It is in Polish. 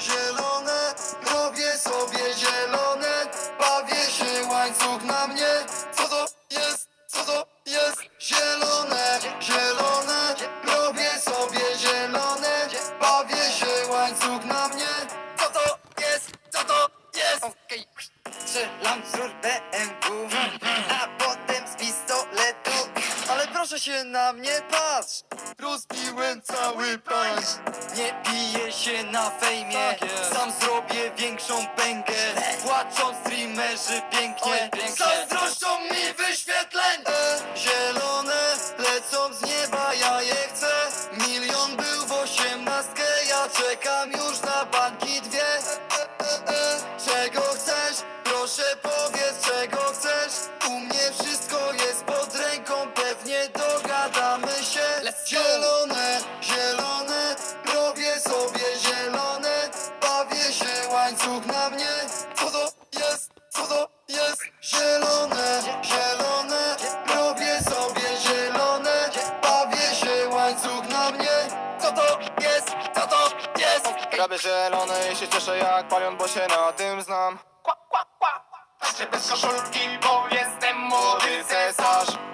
Zielone, robię sobie zielone Bawię się łańcuch na mnie. Co to jest, co to jest? Zielone, zielone Robię sobie zielone Bawię się łańcuch na mnie. Co to jest, co to jest? Okej, strzelam z BMW proszę się na mnie patrz. Rozbiłem cały pańcz Nie piję się na fejmie. Tak. Sam zrobię większą pęgę Płaczą streamerzy pięknie. Zazdroszczą mi wyświetleń e, Zielone lecą z nieba, ja je chcę. Milion był w osiemnastkę Ja czekam już na banki Zielone, zielone Robię sobie zielone Bawię się łańcuch na mnie Co to jest? Co to jest? Zielone, zielone Robię sobie zielone Bawię się łańcuch na mnie Co to jest? Co to jest? Robię zielony i się cieszę jak palion, bo się na tym znam Kła, kła, kła. Patrzę bez koszulki, bo jestem młody cesarz.